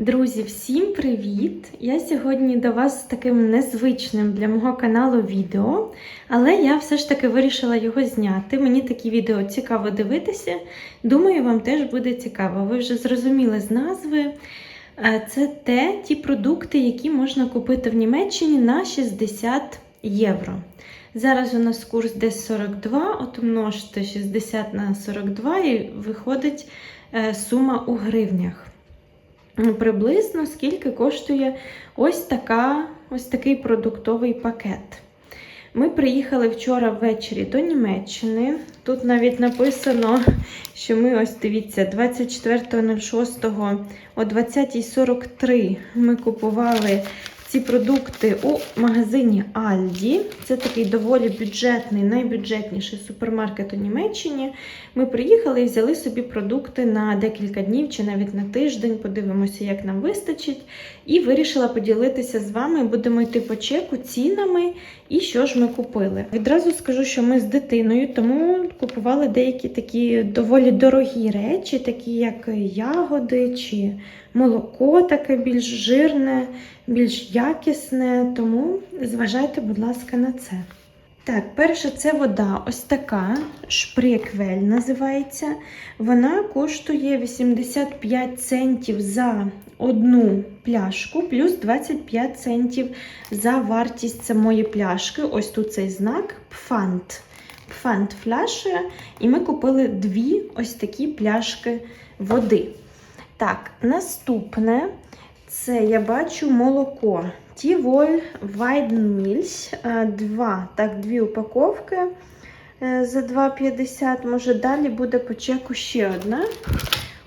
Друзі, всім привіт! Я сьогодні до вас з таким незвичним для мого каналу відео, але я все ж таки вирішила його зняти. Мені такі відео цікаво дивитися. Думаю, вам теж буде цікаво. Ви вже зрозуміли з назви. Е, Це те, ті продукти, які можна купити в Німеччині на 60 євро. Зараз у нас курс десь 42, от множте 60 на 42 і виходить е, сума у гривнях приблизно скільки коштує ось, така, ось такий продуктовий пакет. Ми приїхали вчора ввечері до Німеччини. Тут навіть написано, що ми ось дивіться, 24.06 о 20.43 ми купували ці продукти у магазині Альді. Це такий доволі бюджетний, найбюджетніший супермаркет у Німеччині. Ми приїхали і взяли собі продукти на декілька днів чи навіть на тиждень. Подивимося, як нам вистачить. І вирішила поділитися з вами. Будемо йти по чеку цінами і що ж ми купили. Відразу скажу, що ми з дитиною, тому купували деякі такі доволі дорогі речі, такі як ягоди чи молоко, таке більш жирне, більш якісне. Тому зважайте, будь ласка, на це. Так, перше, це вода ось така, шприквель називається. Вона коштує 85 центів за одну пляшку, плюс 25 центів за вартість самої пляшки. Ось тут цей знак пфант. Пфант фляша. І ми купили дві ось такі пляшки води. Так, наступне це я бачу молоко. Тіволь Weidenmilch, два, так, дві упаковки е, за 2,50. Може, далі буде по чеку ще одна.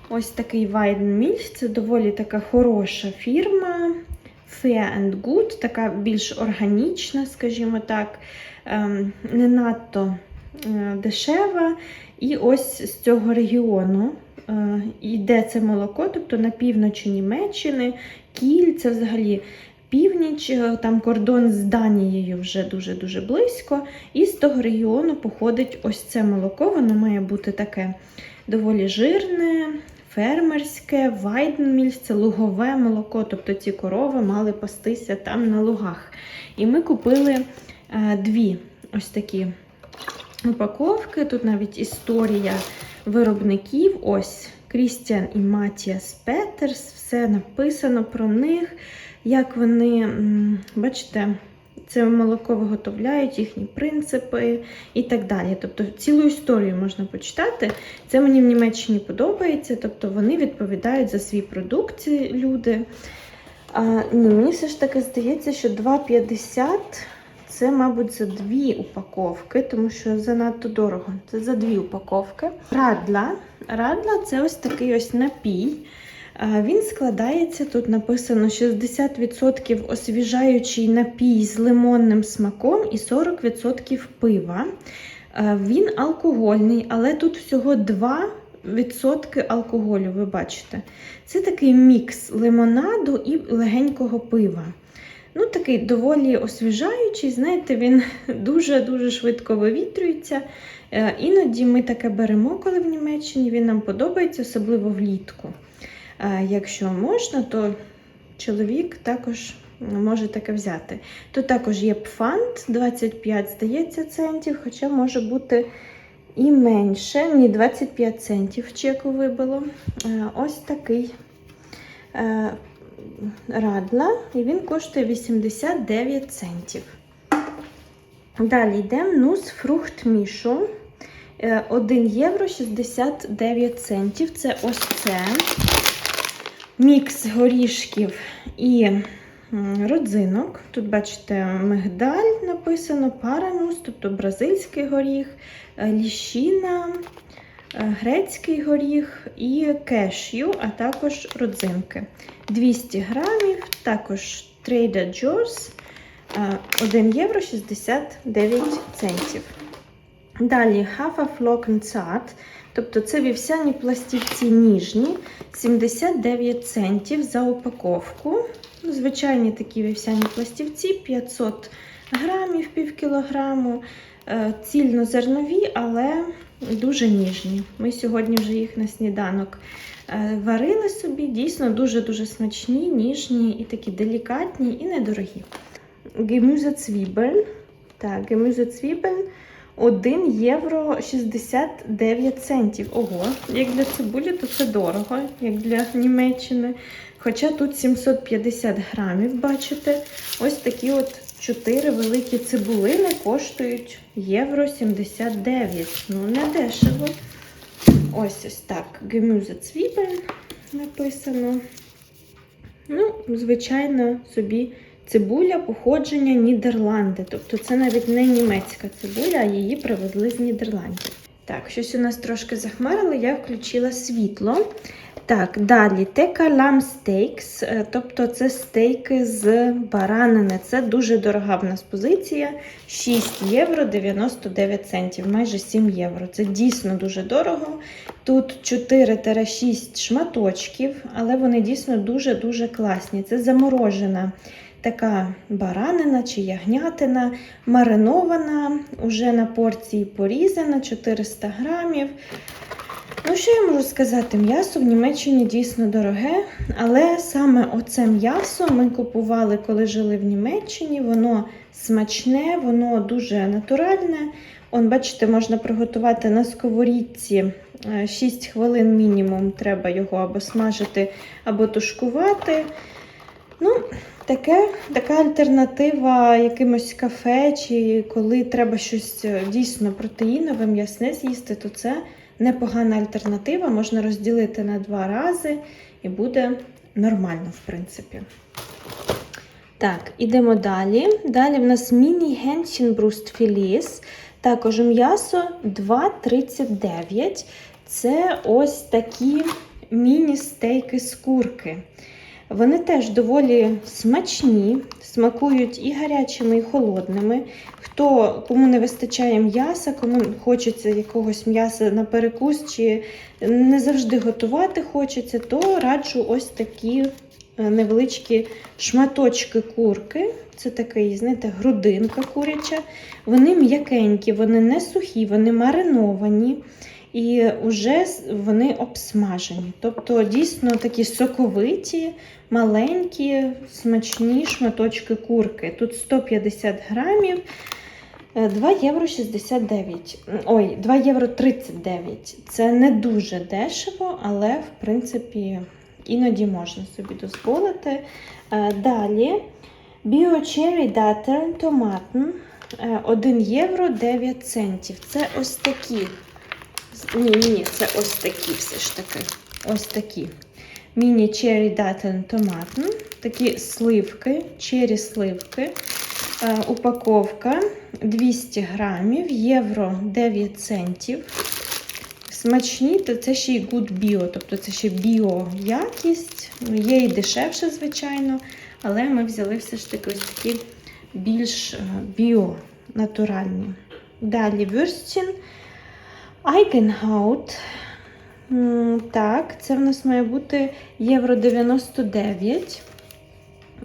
Ось такий Weidenmilch, це доволі така хороша фірма. Fair and Good, така більш органічна, скажімо так, ем, не надто е, дешева. І ось з цього регіону е, йде це молоко, тобто на півночі Німеччини, Кіль, це взагалі північ, е, там кордон з Данією вже дуже-дуже близько. І з того регіону походить ось це молоко. Воно має бути таке доволі жирне, фермерське, вайденмільс, це лугове молоко, тобто ці корови мали пастися там на лугах. І ми купили е, дві ось такі упаковки. Тут навіть історія виробників. Ось Крістіан і Матіас Петерс. Все написано про них, як вони, бачите, це молоко виготовляють, їхні принципи і так далі. Тобто цілу історію можна почитати. Це мені в Німеччині подобається, тобто вони відповідають за свій продукт, ці люди. А, ні, Мені все ж таки здається, що 2,50 це, мабуть, за дві упаковки, тому що занадто дорого. Це за дві упаковки. Радла. Радла це ось такий ось напій. Він складається, тут написано 60% освіжаючий напій з лимонним смаком і 40% пива. Він алкогольний, але тут всього 2% алкоголю, ви бачите. Це такий мікс лимонаду і легенького пива. Ну, такий доволі освіжаючий, знаєте, він дуже-дуже швидко вивітрюється. Е, іноді ми таке беремо, коли в Німеччині він нам подобається, особливо влітку. Е, якщо можна, то чоловік також може таке взяти. Тут також є пфант, 25, здається, центів, хоча може бути і менше. Ні, 25 центів чеку вибило. Е, ось такий радла, і він коштує 89 центів. Далі йдемо нус фрухт мішу. 1 євро 69 центів. Це ось це мікс горішків і родзинок. Тут, бачите, мигдаль написано, паранус, тобто бразильський горіх, е, ліщина, е, грецький горіх і кешю, а також родзинки. 200 грамів, також Trader Joe's 1 євро 69 центів. Далі Haferflocken тобто це вівсяні пластівці ніжні, 79 центів за упаковку. Звичайні такі вівсяні пластівці 500 грамів, пів кілограму, е, цільнозернові, але дуже ніжні. Ми сьогодні вже їх на сніданок е, варили собі. Дійсно дуже-дуже смачні, ніжні і такі делікатні і недорогі. Gemüsezwiebeln. Так, Gemüsezwiebeln 1 євро 69 центів. Ого, як для цибулі, то це дорого, як для Німеччини. Хоча тут 750 грамів, бачите, ось такі от 4 великі цибулини коштують євро 79. Ну, не дешево. Ось ось так. Gemüsezwiebeln написано. Ну, звичайно, собі цибуля походження Нідерланди. Тобто це навіть не німецька цибуля, а її привезли з Нідерландів. Так, щось у нас трошки захмарило, я включила світло. Так, далі тека лам стейкс, е, тобто це стейки з баранини. Це дуже дорога в нас позиція. 6 євро 99 центів, майже 7 євро. Це дійсно дуже дорого. Тут 4-6 шматочків, але вони дійсно дуже-дуже класні. Це заморожена така баранина чи ягнятина, маринована, уже на порції порізана, 400 грамів. Ну, що я можу сказати? М'ясо в Німеччині дійсно дороге, але саме оце м'ясо ми купували, коли жили в Німеччині. Воно смачне, воно дуже натуральне. Он, бачите, можна приготувати на сковорідці 6 хвилин мінімум. Треба його або смажити, або тушкувати. Ну, таке, така альтернатива якимось кафе, чи коли треба щось е, дійсно протеїнове, м'ясне з'їсти, то це непогана альтернатива. Можна розділити на два рази і буде нормально, в принципі. Так, ідемо далі. Далі в нас міні-генченбрустфіліс. Також м'ясо 2,39. Це ось такі міні-стейки з курки. Вони теж доволі смачні, смакують і гарячими, і холодними. Хто кому не вистачає м'яса, кому хочеться якогось м'яса на перекус, чи не завжди готувати хочеться, то раджу ось такі е, невеличкі шматочки курки. Це такий, знаєте, грудинка куряча. Вони м'якенькі, вони не сухі, вони мариновані. І вже вони обсмажені. Тобто дійсно такі соковиті, маленькі, смачні шматочки курки. Тут 150 грамів, 2 євро 69. Ой, 2 євро 39. Це не дуже дешево, але в принципі іноді можна собі дозволити. Далі Bio Cherry томатн 1 євро 9 центів. Це ось такі. Ні, ні, ні, це ось такі все ж таки. Ось такі. Міні черрі датен томатн. Такі сливки, чері сливки. Е, упаковка 200 грамів, євро 9 центів. Смачні, то це ще й good bio, тобто це ще біо-якість. Ну, Є і дешевше, звичайно, але ми взяли все ж таки ось такі більш біо натуральні. Далі вюрстін. Eigenhaut. Так, це в нас має бути євро 99.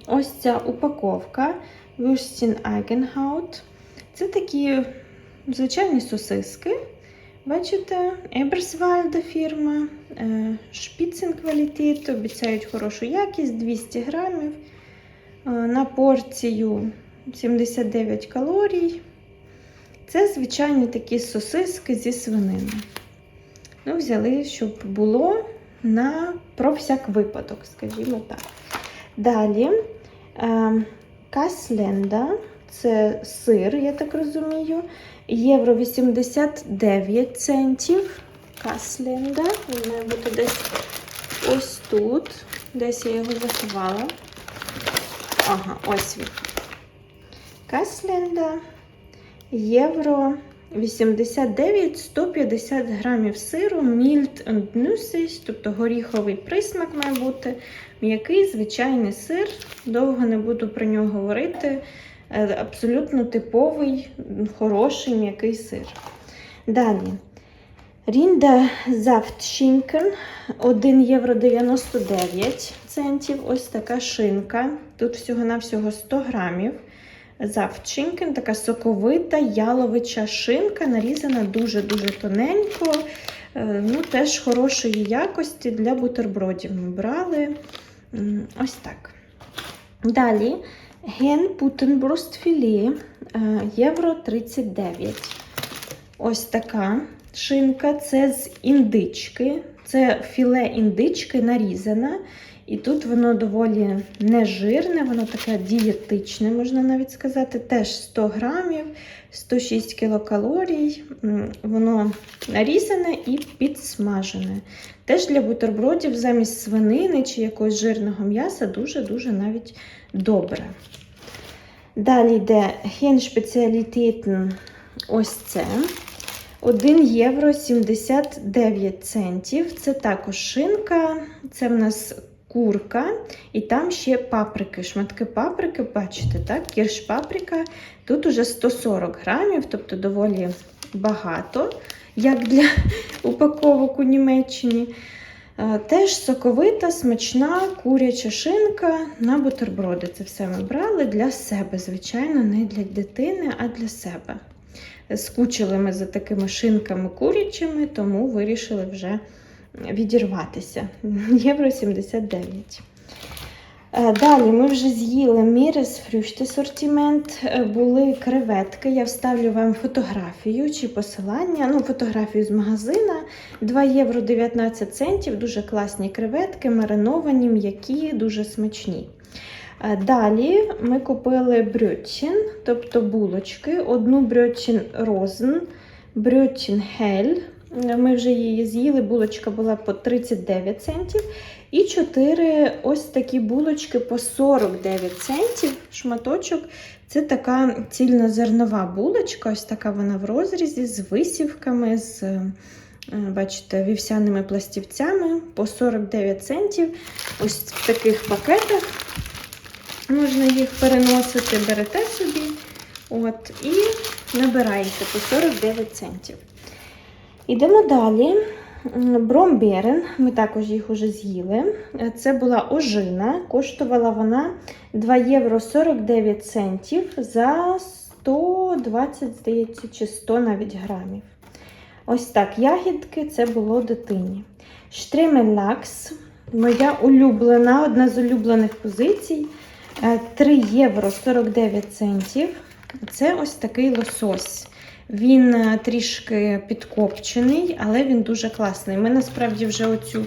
Ось ця упаковка Würstchen Eigenhaut. Це такі звичайні сосиски. Бачите, Eberswalde фірма, Spitzenkvalität, обіцяють хорошу якість, 200 грамів. Е, На порцію 79 калорій. Це звичайні такі сосиски зі свинини. Ну, Взяли, щоб було на про всяк випадок, скажімо так. Далі е, касленда, це сир, я так розумію, євро 89 центів. Касленда, він має бути десь ось тут. Десь я його заховала. Ага, ось він. Касленда євро 89 150 грамів сиру, мільт нюсись, тобто горіховий присмак має бути. М'який звичайний сир. Довго не буду про нього говорити. Е, Абсолютно типовий, хороший м'який сир. Далі. Рінда Зафтшінкен 1 євро 99 центів. Ось така шинка. Тут всього-навсього 100 грамів. Завчинкен, така соковита яловича шинка, нарізана дуже-дуже тоненько. Е, Ну, теж хорошої якості для бутербродів ми брали. Ось так. Далі ген Путенбрустфіле євро 39. Ось така шинка. Це з індички. Це філе індички нарізане. І тут воно доволі нежирне, воно таке дієтичне, можна навіть сказати. Теж 100 грамів, 106 кілокалорій. Воно нарізане і підсмажене. Теж для бутербродів замість свинини чи якогось жирного м'яса дуже-дуже навіть добре. Далі йде генспеціалітетен ось це. 1 євро 79 центів. Це також шинка, це в нас курка, і там ще паприки, шматки паприки, бачите, так? Кірш паприка. Тут уже 140 грамів, тобто доволі багато, як для упаковок у Німеччині. Е, Теж соковита, смачна куряча шинка на бутерброди. Це все ми брали для себе, звичайно, не для дитини, а для себе. Скучили ми за такими шинками курячими, тому вирішили вже відірватися. Євро 79. Е, Далі ми вже з'їли Мірес фрюшти сортимент. Е, Були креветки. Я вставлю вам фотографію чи посилання. Ну, фотографію з магазина. 2 євро 19 центів. Дуже класні креветки, мариновані, м'які, дуже смачні. Е, Далі ми купили брьотчин, тобто булочки. Одну брьотчин розен, брьотчин гель. Ми вже її з'їли, булочка була по 39 центів. І 4 ось такі булочки по 49 центів. Шматочок. Це така цільнозернова булочка, ось така вона в розрізі з висівками, з, е, бачите, вівсяними пластівцями по 49 центів. Ось в таких пакетах можна їх переносити, берете собі от, і набираєте по 49 центів. Ідемо далі. Бромберен, ми також їх вже з'їли. Е, Це була ожина. Коштувала вона 2 євро 49 центів за 120, здається, чи 100 навіть грамів. Ось так, ягідки це було дитині. Штремель-лакс, моя улюблена, одна з улюблених позицій. Е, 3 євро 49 центів. Це ось такий лосось. Він е, трішки підкопчений, але він дуже класний. Ми насправді вже оцю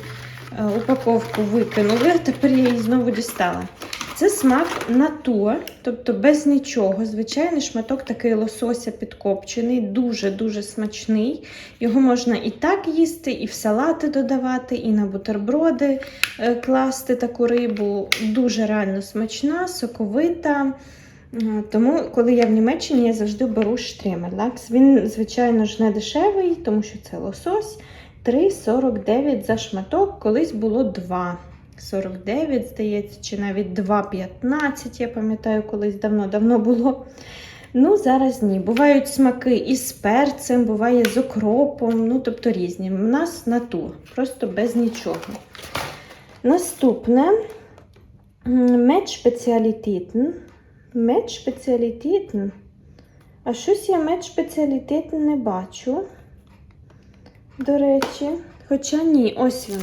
е, упаковку викинули, тепер я її знову дістала. Це смак натур, тобто без нічого. Звичайний шматок такий лосося підкопчений, дуже-дуже смачний. Його можна і так їсти, і в салати додавати, і на бутерброди е, класти таку рибу. Дуже реально смачна, соковита. Е, Тому, коли я в Німеччині, я завжди беру штремель-лакс. Він, звичайно ж, не дешевий, тому що це лосось. 3,49 за шматок, колись було 2. 49, здається, чи навіть 2,15, я пам'ятаю, колись давно-давно було. Ну, зараз ні. Бувають смаки і з перцем, буває з окропом, ну, тобто різні. У нас натур, просто без нічого. Наступне меч спеціалітетен. Меч спеціалітетен. А щось я меч спеціалітетен не бачу. До речі, хоча ні, ось воно.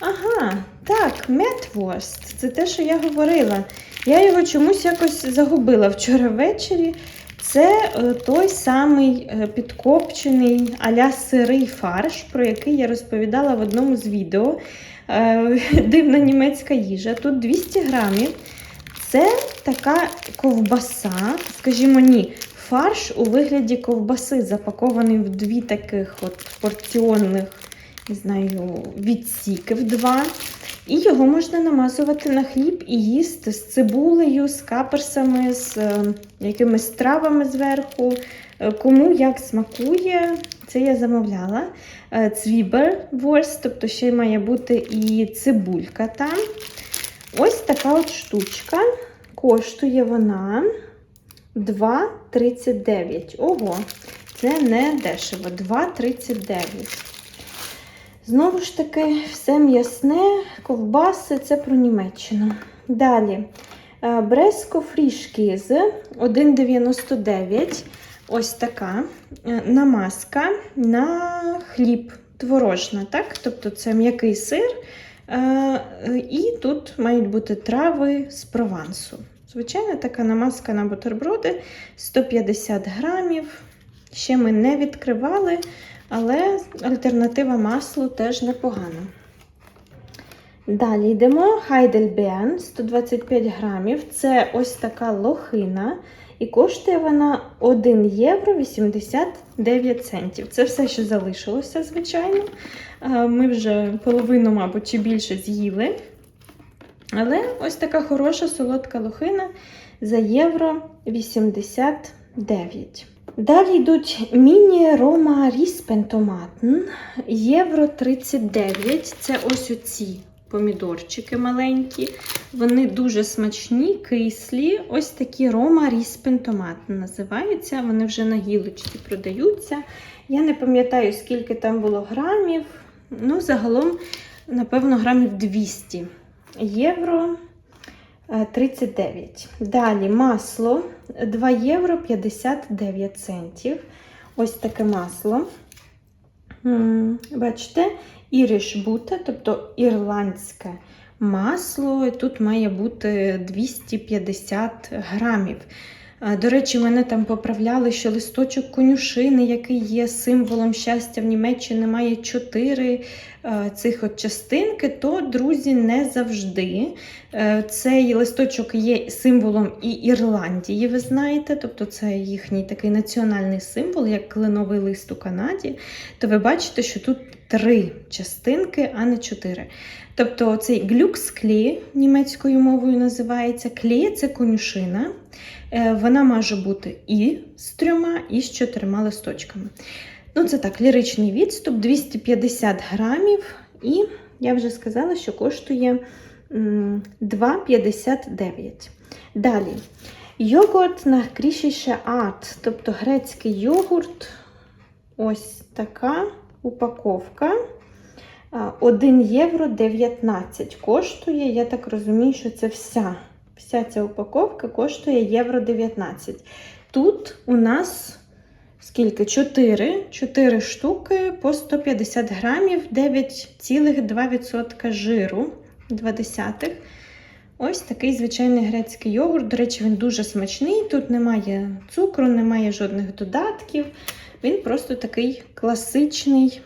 Ага, так, метворст. Це те, що я говорила. Я його чомусь якось загубила вчора ввечері. Це е, той самий е, підкопчений аля сирий фарш, про який я розповідала в одному з відео. Е, Дивна німецька їжа. Тут 200 грамів. Це така ковбаса, скажімо, ні, фарш у вигляді ковбаси, запакований в дві таких от порціонних, не знаю, відсіки в два. І його можна намазувати на хліб і їсти з цибулею, з каперсами, з е, якимись травами зверху. Е, Кому як смакує, це я замовляла. Е, Цвіберворст, тобто ще й має бути і цибулька там. Ось така от штучка. Коштує вона 2,39. Ого, це не дешево. 2,39. Знову ж таки, все м'ясне, ковбаси це про Німеччину. Далі. Е, Бреско фрішки з 1,99. Ось така е, намазка на хліб творожна, так? Тобто це м'який сир. Е, І тут мають бути трави з провансу. Звичайна така намазка на бутерброди 150 грамів. Ще ми не відкривали, але альтернатива маслу теж непогана. Далі йдемо Heidelbeeren 125 грамів. Це ось така лохина. І коштує вона 1 євро 89 центів. Це все, що залишилося, звичайно. Е, Ми вже половину, мабуть, чи більше з'їли. Але ось така хороша солодка лохина за євро 89. Далі йдуть міні-рома ріспентоматн, євро 39. Це ось оці помідорчики маленькі. Вони дуже смачні, кислі. Ось такі рома ріспентоматн називаються. Вони вже на гілочці продаються. Я не пам'ятаю, скільки там було грамів. Ну, загалом, напевно, грамів 200 євро. е, 39. Далі масло 2 євро 59 центів. Ось таке масло. Бачите, іриш буте, тобто ірландське масло. Тут має бути 250 грамів. Е, До речі, мене там поправляли, що листочок конюшини, який є символом щастя в Німеччині, має 4 цих от частинки, то, друзі, не завжди. Е, Цей листочок є символом і Ірландії, ви знаєте, тобто це їхній такий національний символ, як кленовий лист у Канаді. То ви бачите, що тут три частинки, а не чотири. Тобто цей глюксклі німецькою мовою називається клє це конюшина. Е, Вона може бути і з трьома, і з чотирма листочками. Ну, це так, ліричний відступ, 250 грамів. І я вже сказала, що коштує 2,59. Далі. Йогурт на крішіше арт, тобто грецький йогурт. Ось така упаковка. А, 1 євро 19 коштує. Я так розумію, що це вся. Вся ця упаковка коштує євро 19. Тут у нас скільки? 4, 4 штуки по 150 грамів, 9,2% жиру. 20. Ось такий звичайний грецький йогурт. До речі, він дуже смачний. Тут немає цукру, немає жодних додатків. Він просто такий класичний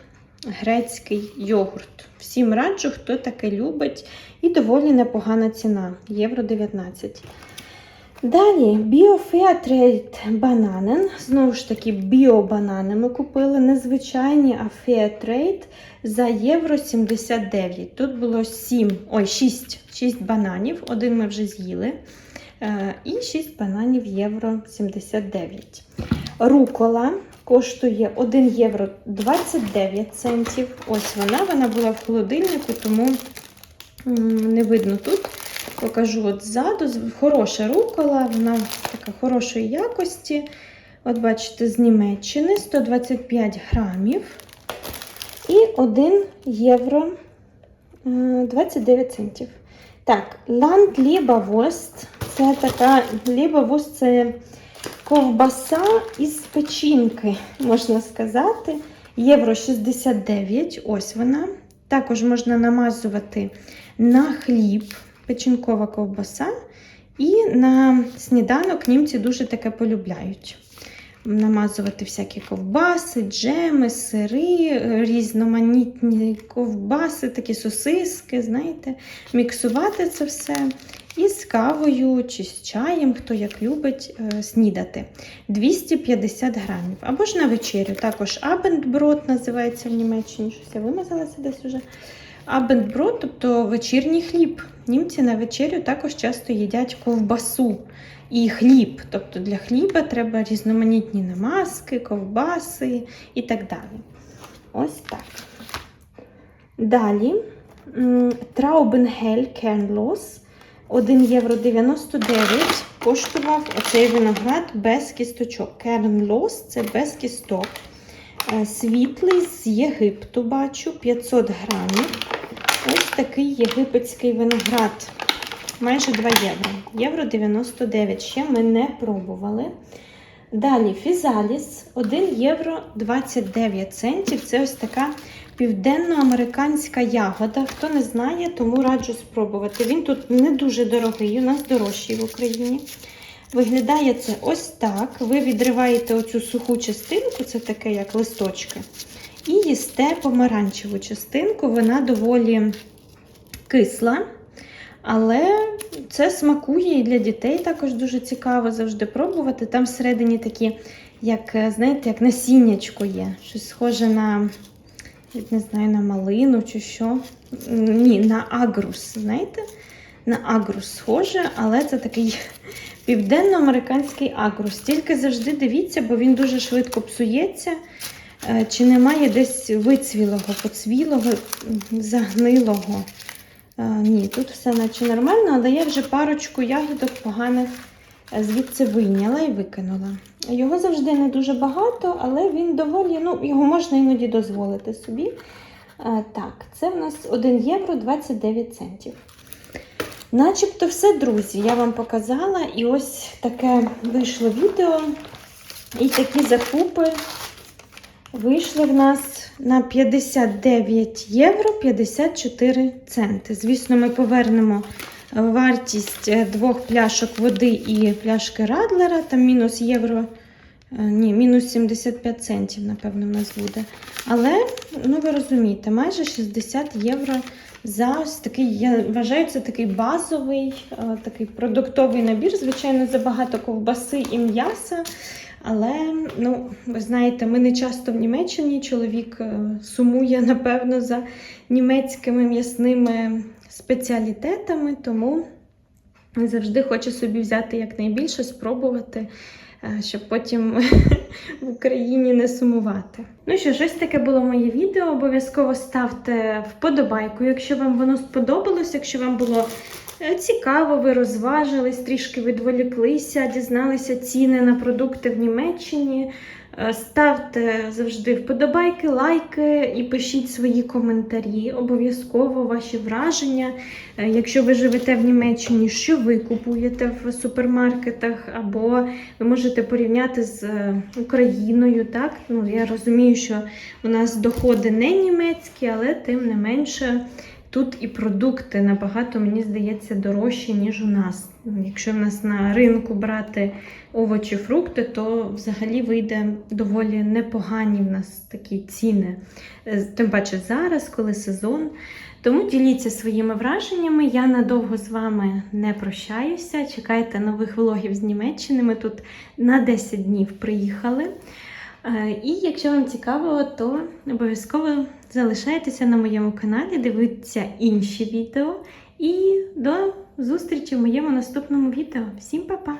грецький йогурт. Всім раджу, хто таке любить. І доволі непогана ціна євро 19. Далі BioFairtrade бананен. Знову ж таки, біобанани ми купили незвичайні, а Fairtrade за євро 79. Тут було 7, ой, 6, 6 бананів. Один ми вже з'їли. Е, І 6 бананів євро 79. Рукола коштує 1 євро 29 центів. Ось вона, вона була в холодильнику, тому не видно тут. Покажу от ззаду. Хороша рукола, вона така хорошої якості. От бачите, з Німеччини 125 грамів. І 1 євро е, 29 центів. Так, Leberwurst. Це така Leberwurst – це ковбаса із печінки, можна сказати. Євро 69. Ось вона. Також можна намазувати на хліб печінкова ковбаса. І на сніданок німці дуже таке полюбляють. Намазувати всякі ковбаси, джеми, сири, різноманітні ковбаси, такі сосиски, знаєте, міксувати це все і з кавою чи з чаєм, хто як любить е, снідати. 250 грамів. Або ж на вечерю. Також абендброд називається в Німеччині. Щось я вимазалася десь уже. Абендброд, тобто вечірній хліб. Німці на вечерю також часто їдять ковбасу і хліб. Тобто для хліба треба різноманітні намазки, ковбаси і так далі. Ось так. Далі м, Traubenhell Kernlos 1 євро 99 коштував оцей виноград без кісточок. Kernlos – це без кісток. Е, Світлий з Єгипту бачу 500 грамів. Ось такий єгипетський виноград. майже 2 євро. Євро 99 ще ми не пробували. Далі фізаліс 1 євро 29 центів. Це ось така південноамериканська ягода. Хто не знає, тому раджу спробувати. Він тут не дуже дорогий, у нас дорожчий в Україні. Виглядає це ось так. Ви відриваєте оцю суху частинку, це таке як листочки, і їсте помаранчеву частинку. Вона доволі кисла. Але це смакує і для дітей також дуже цікаво завжди пробувати. Там всередині такі, як, е, знаєте, як насіннячко є. Щось схоже на, не знаю, на малину чи що. Ні, на агрус, знаєте? На агрус схоже, але це такий південноамериканський агрус. Тільки завжди дивіться, бо він дуже швидко псується. Е, Чи немає десь вицвілого, поцвілого, загнилого. Ні, тут все наче нормально, але я вже парочку ягідок поганих е, звідси вийняла і викинула. Його завжди не дуже багато, але він доволі, ну, його можна іноді дозволити собі. Так, це в нас 1 євро 29 центів. Начебто все, друзі, я вам показала, і ось таке вийшло відео. І такі закупи вийшли в нас на 59 євро 54 центи. Звісно, ми повернемо е, вартість е, двох пляшок води і пляшки Радлера, там мінус євро. е, Ні, мінус 75 центів, напевно, в нас буде. Але, ну ви розумієте, майже 60 євро за ось такий, я вважаю, це такий базовий, такий продуктовий набір. Звичайно, забагато ковбаси і м'яса. Але, ну, ви знаєте, ми не часто в Німеччині. Чоловік е, сумує, напевно, за німецькими м'ясними спеціалітетами, тому завжди хоче собі взяти якнайбільше, спробувати, е, щоб потім в Україні не сумувати. Ну що ж, ось таке було моє відео. Обов'язково ставте вподобайку, якщо вам воно сподобалось, якщо вам було Цікаво, ви розважились, трішки відволіклися, дізналися ціни на продукти в Німеччині. Е, Ставте завжди вподобайки, лайки і пишіть свої коментарі. Обов'язково ваші враження. Е, Якщо ви живете в Німеччині, що ви купуєте в супермаркетах, або ви можете порівняти з е, Україною. Так? Ну, я розумію, що у нас доходи не німецькі, але тим не менше. Тут і продукти набагато, мені здається, дорожчі, ніж у нас. Якщо в нас на ринку брати овочі, фрукти, то взагалі вийде доволі непогані в нас такі ціни. Е, Тим паче зараз, коли сезон. Тому діліться своїми враженнями. Я надовго з вами не прощаюся. Чекайте нових влогів з Німеччини. Ми тут на 10 днів приїхали. Е, І якщо вам цікаво, то обов'язково залишайтеся на моєму каналі, дивіться інші відео. І до зустрічі в моєму наступному відео. Всім па-па!